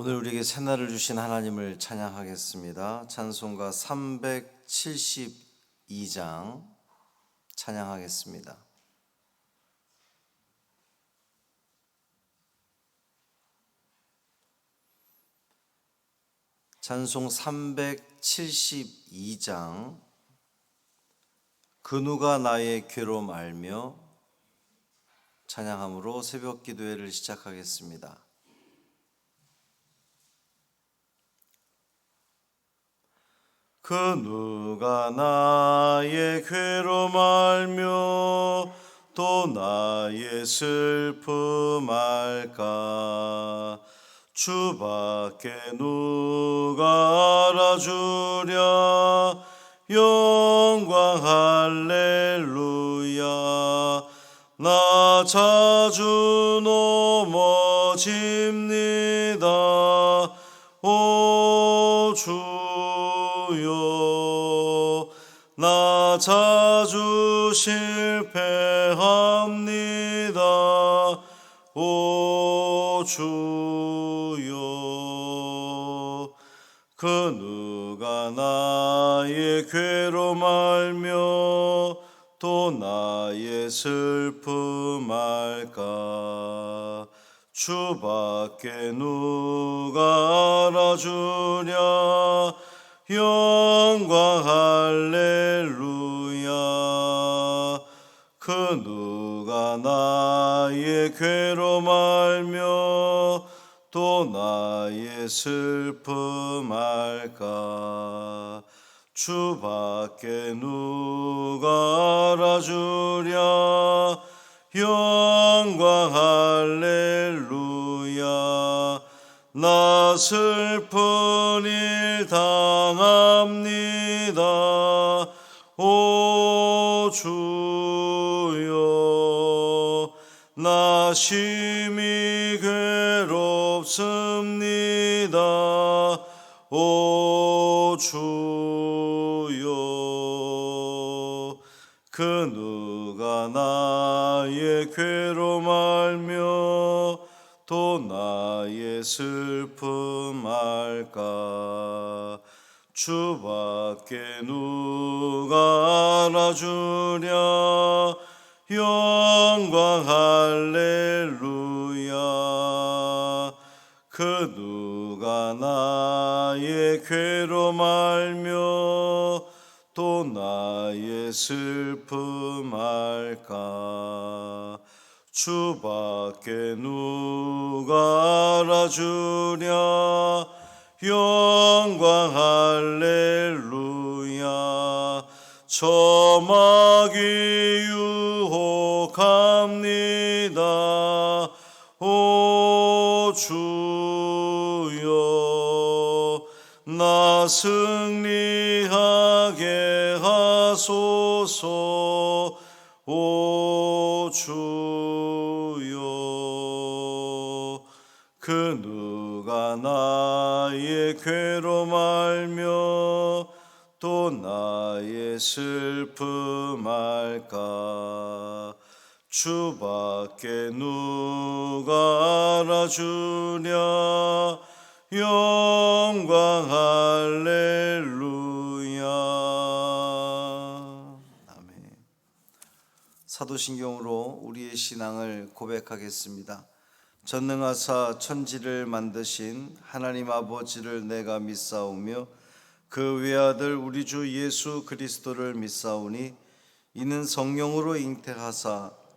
오늘 우리에게 새날을 주신 하나님을 찬양하겠습니다. 찬송가 372장 찬양하겠습니다. 찬송 372장 그 누가 나의 괴로움 알며 찬양함으로 새벽 기도회를 시작하겠습니다. 그 누가 나의 괴로움 알며 또 나의 슬픔 알까? 주밖에 누가 알아주랴? 영광 할렐루야. 나 자주 넘어집 실패합니다. 오 주여. 그 누가 나의 괴로움 알며 또 나의 슬픔 알까? 주밖에 누가 알아주랴? 영광 할렐루야 나의 괴로움 알며 또 나의 슬픔 알까? 주 밖에 누가 알아주랴? 영광 할렐루야. 나 슬픈 일 당합니다. 오나 심히 괴롭습니다. 오 주여 그 누가 나의 괴로움 알며 또 나의 슬픔 알까? 주밖에 누가 알아주랴 영광 할렐루야. 그 누가 나의 괴로움 알며 또 나의 슬픔 알까? 주밖에 누가 알아주랴? 영광 할렐루야. 저막이 유 주여 나 승리하게 하소서. 오 주여 그 누가 나의 괴로움 알며 또 나의 슬픔 알까 주밖에 누가 알아주랴. 영광 할렐루야. 아멘. 사도신경으로 우리의 신앙을 고백하겠습니다. 전능하사 천지를 만드신 하나님 아버지를 내가 믿사오며 그 외아들 우리 주 예수 그리스도를 믿사오니 이는 성령으로 잉태하사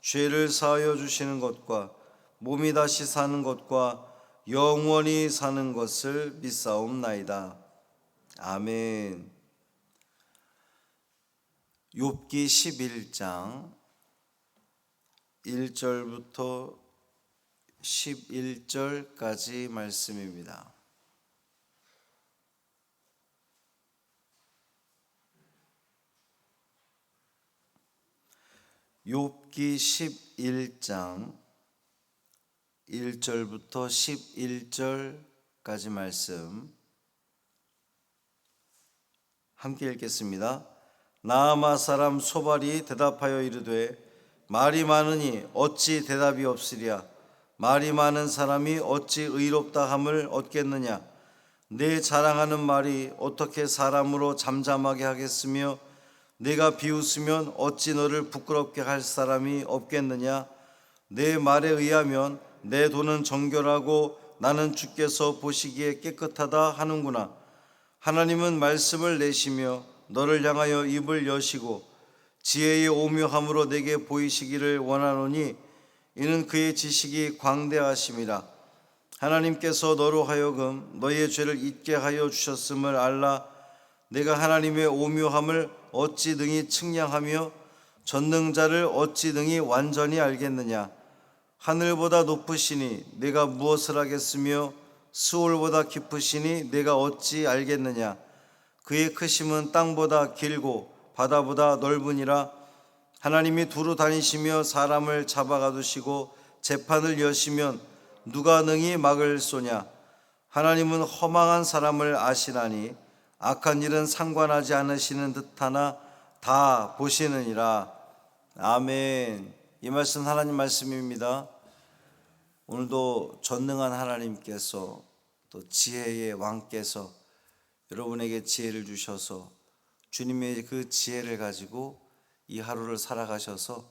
죄를 사하여 주시는 것과 몸이 다시 사는 것과 영원히 사는 것을 믿사옵나이다. 아멘. 욥기 11장 1절부터 11절까지 말씀입니다. 욥기 11장 1절부터 11절까지 말씀 함께 읽겠습니다. 나아마 사람 소발이 대답하여 이르되 말이 많으니 어찌 대답이 없으랴 말이 많은 사람이 어찌 의롭다 함을 얻겠느냐 내 자랑하는 말이 어떻게 사람으로 잠잠하게 하겠으며 내가 비웃으면 어찌 너를 부끄럽게 할 사람이 없겠느냐? 내 말에 의하면 내 돈은 정결하고 나는 주께서 보시기에 깨끗하다 하는구나. 하나님은 말씀을 내시며 너를 향하여 입을 여시고 지혜의 오묘함으로 내게 보이시기를 원하노니 이는 그의 지식이 광대하심이라. 하나님께서 너로 하여금 너의 죄를 잊게 하여 주셨음을 알라 내가 하나님의 오묘함을 어찌 능히 측량하며 전능자를 어찌 능히 완전히 알겠느냐? 하늘보다 높으시니 내가 무엇을 하겠으며 수월보다 깊으시니 내가 어찌 알겠느냐? 그의 크심은 땅보다 길고 바다보다 넓으니라. 하나님이 두루 다니시며 사람을 잡아가두시고 재판을 여시면 누가 능히 막을 쏘냐? 하나님은 허망한 사람을 아시나니 악한 일은 상관하지 않으시는 듯하나 다 보시느니라. 아멘. 이 말씀 하나님 말씀입니다. 오늘도 전능한 하나님께서 또 지혜의 왕께서 여러분에게 지혜를 주셔서 주님의 그 지혜를 가지고 이 하루를 살아가셔서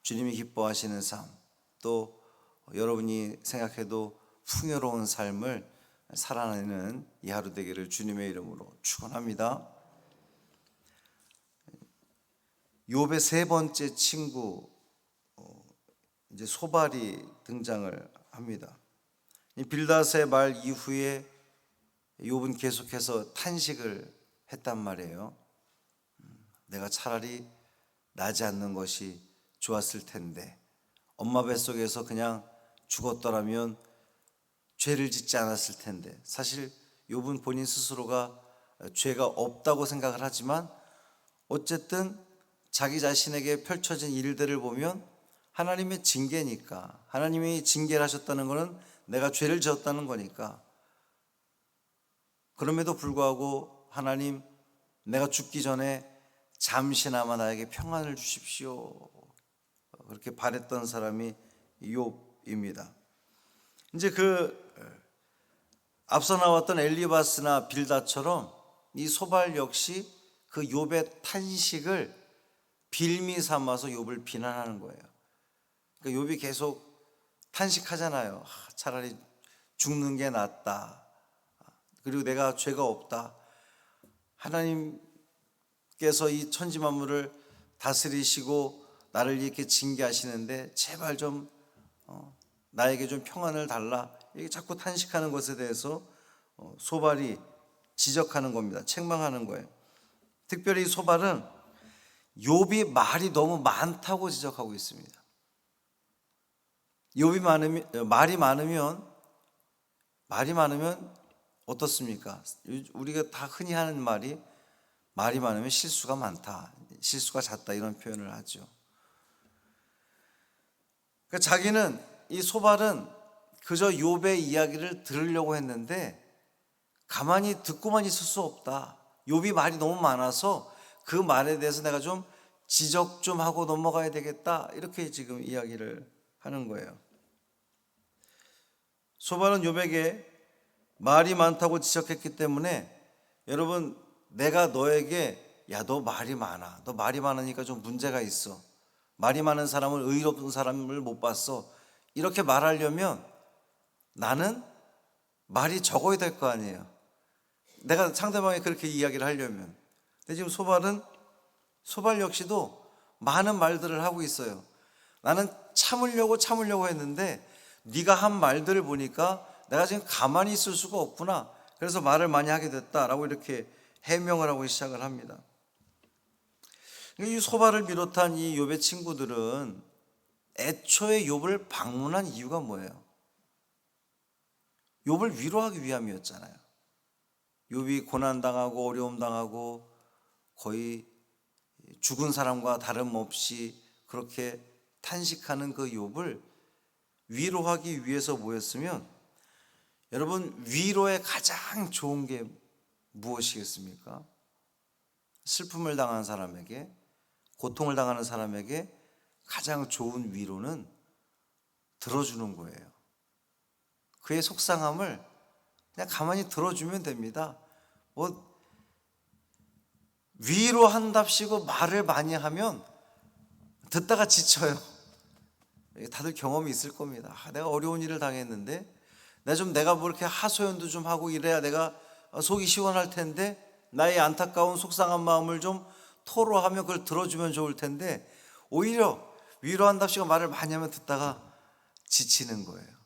주님이 기뻐하시는 삶, 또 여러분이 생각해도 풍요로운 삶을 살아내는 이 하루 되기를 주님의 이름으로 축원합니다. 욥의 세 번째 친구 어, 이제 소발이 등장을 합니다. 이 빌닷의 말 이후에 욥은 계속해서 탄식을 했단 말이에요. 음, 내가 차라리 나지 않는 것이 좋았을 텐데 엄마 뱃속에서 그냥 죽었더라면 죄를 짓지 않았을 텐데 사실 욥은 본인 스스로가 죄가 없다고 생각을 하지만 어쨌든 자기 자신에게 펼쳐진 일들을 보면 하나님의 징계니까 하나님이 징계를 하셨다는 것은 내가 죄를 지었다는 거니까 그럼에도 불구하고 하나님 내가 죽기 전에 잠시나마 나에게 평안을 주십시오. 그렇게 바랬던 사람이 욥입니다. 이제 그 앞서 나왔던 엘리바스나 빌다처럼 이 소발 역시 그 욥의 탄식을 빌미 삼아서 욥을 비난하는 거예요. 그러니까 욥이 계속 탄식하잖아요. 차라리 죽는 게 낫다. 그리고 내가 죄가 없다. 하나님께서 이 천지 만물을 다스리시고 나를 이렇게 징계하시는데 제발 좀 어, 나에게 좀 평안을 달라. 이게 자꾸 탄식하는 것에 대해서 어, 소발이 지적하는 겁니다. 책망하는 거예요. 특별히 소발은 욥이 말이 너무 많다고 지적하고 있습니다. 욥이 많으면 말이 많으면 말이 많으면 어떻습니까? 우리가 다 흔히 하는 말이 말이 많으면 실수가 많다, 실수가 잦다 이런 표현을 하죠. 그러니까 자기는 이 소발은 그저 욥의 이야기를 들으려고 했는데 가만히 듣고만 있을 수 없다. 욥이 말이 너무 많아서 그 말에 대해서 내가 좀 지적 좀 하고 넘어가야 되겠다. 이렇게 지금 이야기를 하는 거예요. 소발은 욥에게 말이 많다고 지적했기 때문에 여러분 내가 너에게 야 너 말이 많아. 너 말이 많으니까 좀 문제가 있어. 말이 많은 사람을 의롭은 사람을 못 봤어. 이렇게 말하려면 나는 말이 적어야 될 거 아니에요. 내가 상대방에 그렇게 이야기를 하려면. 근데 지금 소발은 소발 역시도 많은 말들을 하고 있어요. 나는 참으려고 참으려고 했는데 네가 한 말들을 보니까 내가 지금 가만히 있을 수가 없구나. 그래서 말을 많이 하게 됐다라고 이렇게 해명을 하고 시작을 합니다. 이 소발을 비롯한 이 욥의 친구들은 애초에 욥을 방문한 이유가 뭐예요? 욥을 위로하기 위함이었잖아요. 욥이 고난 당하고 어려움 당하고 거의 죽은 사람과 다름없이 그렇게 탄식하는 그 욥을 위로하기 위해서 모였으면 여러분 위로의 가장 좋은 게 무엇이겠습니까? 슬픔을 당한 사람에게 고통을 당하는 사람에게 가장 좋은 위로는 들어주는 거예요. 그의 속상함을 그냥 가만히 들어주면 됩니다. 뭐 위로 한답시고 말을 많이 하면 듣다가 지쳐요. 다들 경험이 있을 겁니다. 아, 내가 어려운 일을 당했는데 내가 좀 내가 뭐 이렇게 하소연도 좀 하고 이래야 내가 속이 시원할 텐데 나의 안타까운 속상한 마음을 좀 토로하며 그걸 들어주면 좋을 텐데 오히려 위로한답시고 말을 많이 하면 듣다가 지치는 거예요.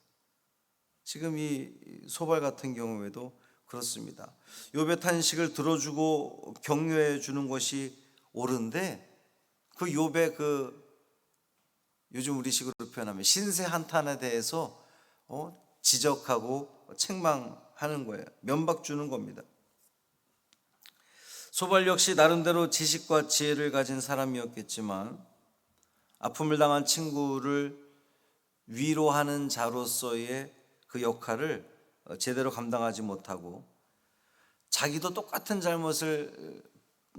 지금 이 소발 같은 경우에도 그렇습니다. 욥의 탄식을 들어주고 격려해 주는 것이 옳은데 그 욥의 그 요즘 우리식으로 표현하면 신세 한탄에 대해서 어, 지적하고 책망하는 거예요. 면박 주는 겁니다. 소발 역시 나름대로 지식과 지혜를 가진 사람이었겠지만 아픔을 당한 친구를 위로하는 자로서의 그 역할을 제대로 감당하지 못하고 자기도 똑같은 잘못을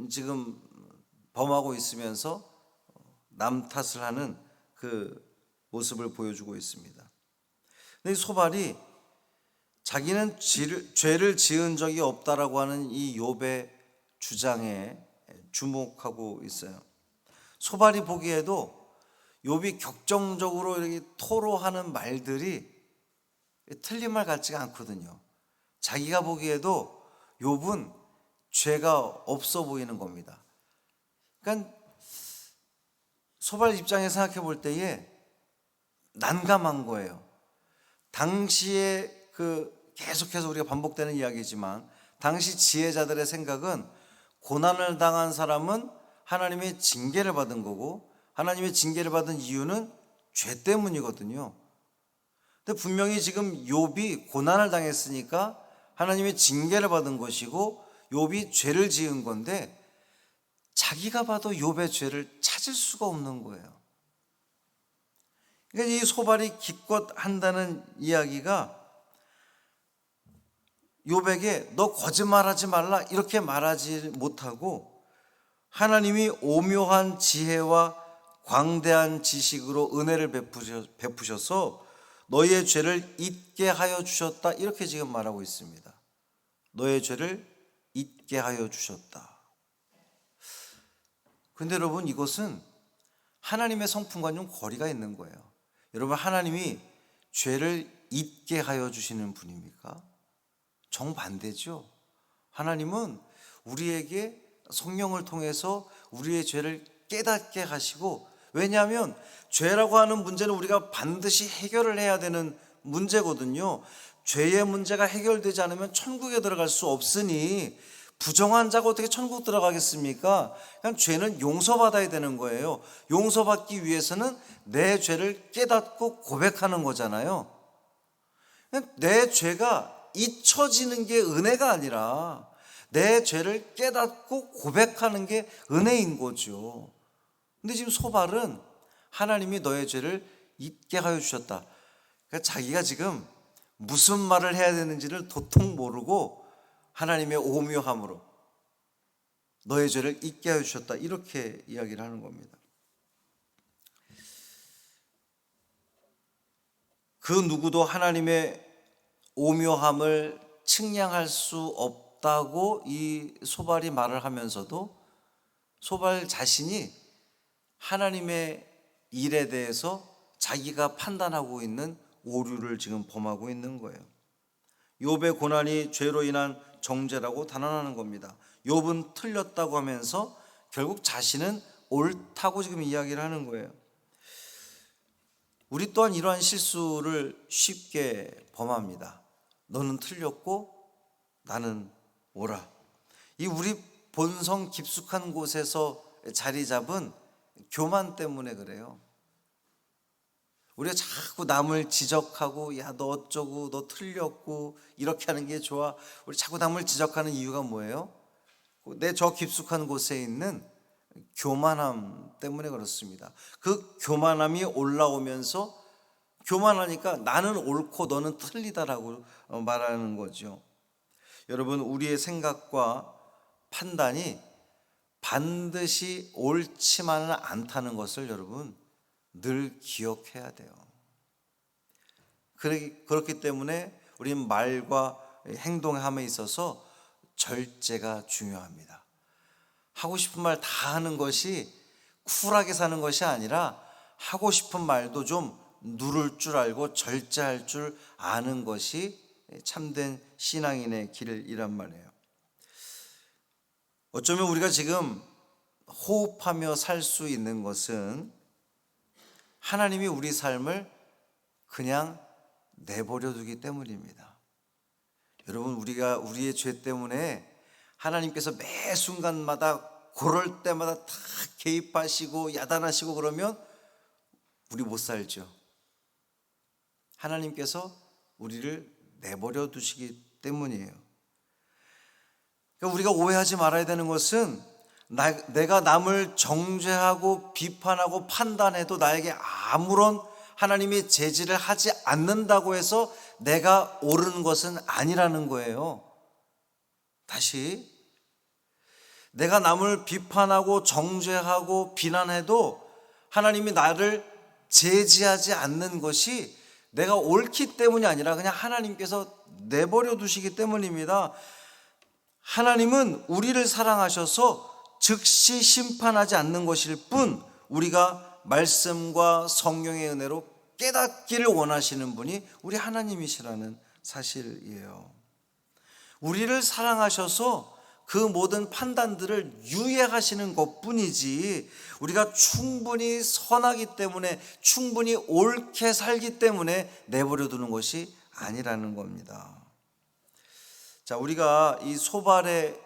지금 범하고 있으면서 남 탓을 하는 그 모습을 보여주고 있습니다. 근데 소발이 자기는 죄를 지은 적이 없다라고 하는 이 욥의 주장에 주목하고 있어요. 소발이 보기에도 욥이 격정적으로 이렇게 토로하는 말들이 틀린 말 같지가 않거든요. 자기가 보기에도 욥은 죄가 없어 보이는 겁니다. 그러니까 소발 입장에 생각해 볼 때에 난감한 거예요. 당시에 그 계속해서 우리가 반복되는 이야기지만 당시 지혜자들의 생각은 고난을 당한 사람은 하나님의 징계를 받은 거고 하나님의 징계를 받은 이유는 죄 때문이거든요. 근데 분명히 지금 욥이 고난을 당했으니까 하나님의 징계를 받은 것이고 욥이 죄를 지은 건데 자기가 봐도 욥의 죄를 찾을 수가 없는 거예요. 그러니까 이 소발이 기껏 한다는 이야기가 욥에게 너 거짓말하지 말라 이렇게 말하지 못하고 하나님이 오묘한 지혜와 광대한 지식으로 은혜를 베푸셔서 너희의 죄를 잊게 하여 주셨다. 이렇게 지금 말하고 있습니다. 너의 죄를 잊게 하여 주셨다. 근데 여러분 이것은 하나님의 성품과 좀 거리가 있는 거예요. 여러분 하나님이 죄를 잊게 하여 주시는 분입니까? 정반대죠. 하나님은 우리에게 성령을 통해서 우리의 죄를 깨닫게 하시고 왜냐하면 죄라고 하는 문제는 우리가 반드시 해결을 해야 되는 문제거든요. 죄의 문제가 해결되지 않으면 천국에 들어갈 수 없으니 부정한 자가 어떻게 천국 들어가겠습니까? 그냥 죄는 용서받아야 되는 거예요. 용서받기 위해서는 내 죄를 깨닫고 고백하는 거잖아요. 내 죄가 잊혀지는 게 은혜가 아니라 내 죄를 깨닫고 고백하는 게 은혜인 거죠. 근데 지금 소발은 하나님이 너의 죄를 잊게 하여 주셨다. 그러니까 자기가 지금 무슨 말을 해야 되는지를 도통 모르고 하나님의 오묘함으로 너의 죄를 잊게 하여 주셨다. 이렇게 이야기를 하는 겁니다. 그 누구도 하나님의 오묘함을 측량할 수 없다고 이 소발이 말을 하면서도 소발 자신이 하나님의 일에 대해서 자기가 판단하고 있는 오류를 지금 범하고 있는 거예요. 욥의 고난이 죄로 인한 정죄라고 단언하는 겁니다. 욥은 틀렸다고 하면서 결국 자신은 옳다고 지금 이야기를 하는 거예요. 우리 또한 이러한 실수를 쉽게 범합니다. 너는 틀렸고 나는 옳아. 이 우리 본성 깊숙한 곳에서 자리 잡은 교만 때문에 그래요. 우리가 자꾸 남을 지적하고 야 너 어쩌고 너 틀렸고 이렇게 하는 게 좋아. 우리 자꾸 남을 지적하는 이유가 뭐예요? 내 저 깊숙한 곳에 있는 교만함 때문에 그렇습니다. 그 교만함이 올라오면서 교만하니까 나는 옳고 너는 틀리다라고 어, 말하는 거죠. 여러분 우리의 생각과 판단이 반드시 옳지만은 않다는 것을 여러분 늘 기억해야 돼요. 그렇기, 때문에 우리는 말과 행동함에 있어서 절제가 중요합니다. 하고 싶은 말 다 하는 것이 쿨하게 사는 것이 아니라 하고 싶은 말도 좀 누를 줄 알고 절제할 줄 아는 것이 참된 신앙인의 길이란 말이에요. 어쩌면 우리가 지금 호흡하며 살 수 있는 것은 하나님이 우리 삶을 그냥 내버려 두기 때문입니다. 여러분 우리가 우리의 죄 때문에 하나님께서 매 순간마다 그럴 때마다 다 개입하시고 야단하시고 그러면 우리 못 살죠. 하나님께서 우리를 내버려 두시기 때문이에요. 그러니까 우리가 오해하지 말아야 되는 것은 나, 내가 남을 정죄하고 비판하고 판단해도 나에게 아무런 하나님이 제지를 하지 않는다고 해서 내가 옳은 것은 아니라는 거예요. 다시 내가 남을 비판하고 정죄하고 비난해도 하나님이 나를 제지하지 않는 것이 내가 옳기 때문이 아니라 그냥 하나님께서 내버려 두시기 때문입니다. 하나님은 우리를 사랑하셔서 즉시 심판하지 않는 것일 뿐 우리가 말씀과 성령의 은혜로 깨닫기를 원하시는 분이 우리 하나님이시라는 사실이에요. 우리를 사랑하셔서 그 모든 판단들을 유예하시는 것 뿐이지 우리가 충분히 선하기 때문에 충분히 옳게 살기 때문에 내버려 두는 것이 아니라는 겁니다. 자, 우리가 이 소발의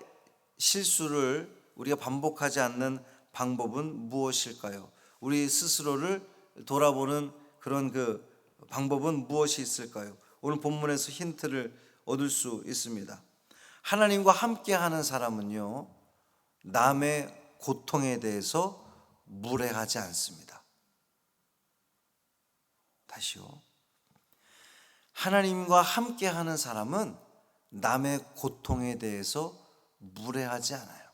실수를 우리가 반복하지 않는 방법은 무엇일까요? 우리 스스로를 돌아보는 그런 그 방법은 무엇이 있을까요? 오늘 본문에서 힌트를 얻을 수 있습니다. 하나님과 함께 하는 사람은요, 남의 고통에 대해서 무례하지 않습니다. 다시요. 하나님과 함께 하는 사람은 남의 고통에 대해서 무례하지 않아요.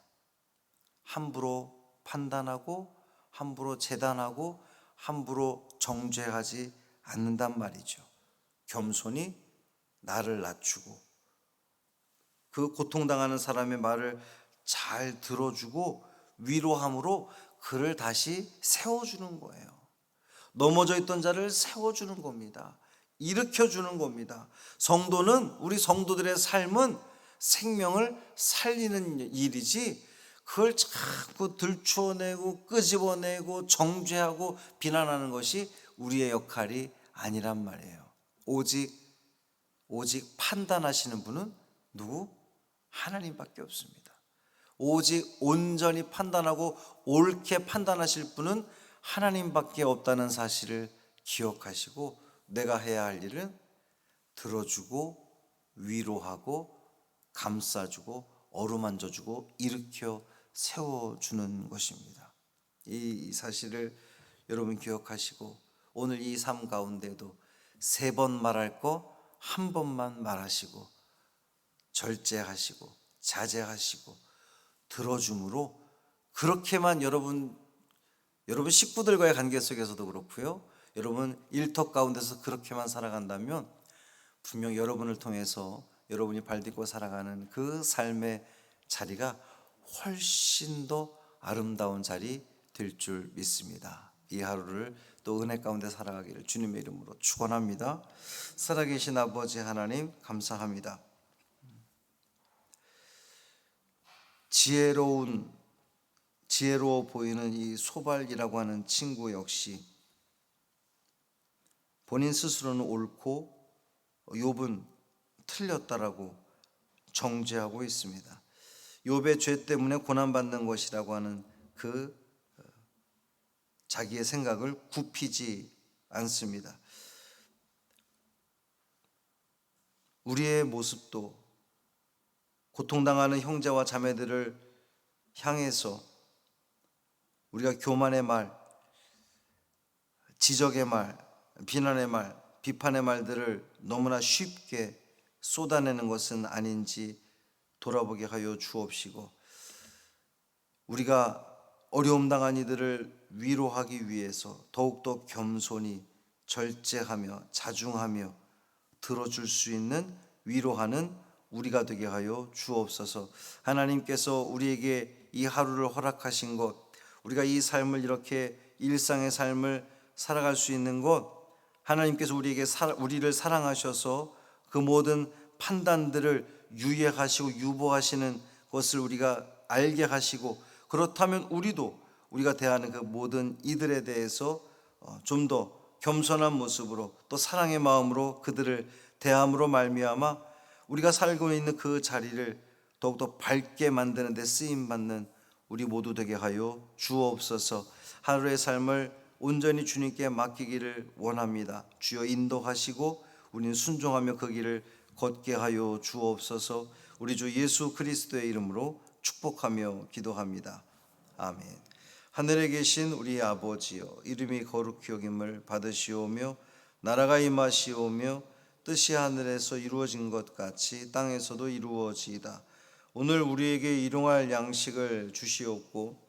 함부로 판단하고, 함부로 재단하고, 함부로 정죄하지 않는단 말이죠. 겸손히 나를 낮추고 그 고통당하는 사람의 말을 잘 들어주고 위로함으로 그를 다시 세워주는 거예요. 넘어져 있던 자를 세워주는 겁니다. 일으켜 주는 겁니다. 성도는, 우리 성도들의 삶은 생명을 살리는 일이지, 그걸 자꾸 들추어내고 끄집어내고 정죄하고 비난하는 것이 우리의 역할이 아니란 말이에요. 오직, 오직 판단하시는 분은 누구? 하나님밖에 없습니다. 오직 온전히 판단하고 옳게 판단하실 분은 하나님밖에 없다는 사실을 기억하시고 내가 해야 할 일은 들어주고 위로하고 감싸주고 어루만져주고 일으켜 세워주는 것입니다. 이 사실을 여러분 기억하시고 오늘 이 삶 가운데도 세 번 말할 거 한 번만 말하시고 절제하시고 자제하시고 들어줌으로 그렇게만 여러분 여러분 식구들과의 관계 속에서도 그렇고요. 여러분 일터 가운데서 그렇게만 살아간다면 분명 여러분을 통해서 여러분이 발딛고 살아가는 그 삶의 자리가 훨씬 더 아름다운 자리 될 줄 믿습니다. 이 하루를 또 은혜 가운데 살아가기를 주님의 이름으로 축원합니다. 살아계신 아버지 하나님 감사합니다. 지혜로운 지혜로워 보이는 이 소발이라고 하는 친구 역시 본인 스스로는 옳고 욥은 틀렸다라고 정죄하고 있습니다. 욥의 죄 때문에 고난 받는 것이라고 하는 그 어, 자기의 생각을 굽히지 않습니다. 우리의 모습도 고통당하는 형제와 자매들을 향해서 우리가 교만의 말, 지적의 말, 비난의 말, 비판의 말들을 너무나 쉽게 쏟아내는 것은 아닌지 돌아보게 하여 주옵시고 우리가 어려움 당한 이들을 위로하기 위해서 더욱더 겸손히 절제하며 자중하며 들어줄 수 있는 위로하는 우리가 되게 하여 주옵소서. 하나님께서 우리에게 이 하루를 허락하신 것, 우리가 이 삶을 이렇게 일상의 삶을 살아갈 수 있는 것, 하나님께서 우리에게 사, 우리를 사랑하셔서 그 모든 판단들을 유예하시고 유보하시는 것을 우리가 알게 하시고 그렇다면 우리도 우리가 대하는 그 모든 이들에 대해서 어, 좀더 겸손한 모습으로 또 사랑의 마음으로 그들을 대함으로 말미암아 우리가 살고 있는 그 자리를 더욱더 밝게 만드는 데 쓰임 받는 우리 모두 되게 하여 주옵소서. 하루의 삶을 온전히 주님께 맡기기를 원합니다. 주여 인도하시고 우리는 순종하며 그 길을 걷게 하여 주옵소서. 우리 주 예수 그리스도의 이름으로 축복하며 기도합니다. 아멘. 하늘에 계신 우리 아버지여 이름이 거룩히 여김을 받으시오며 나라가 임하시오며 뜻이 하늘에서 이루어진 것 같이 땅에서도 이루어지이다. 오늘 우리에게 일용할 양식을 주시옵고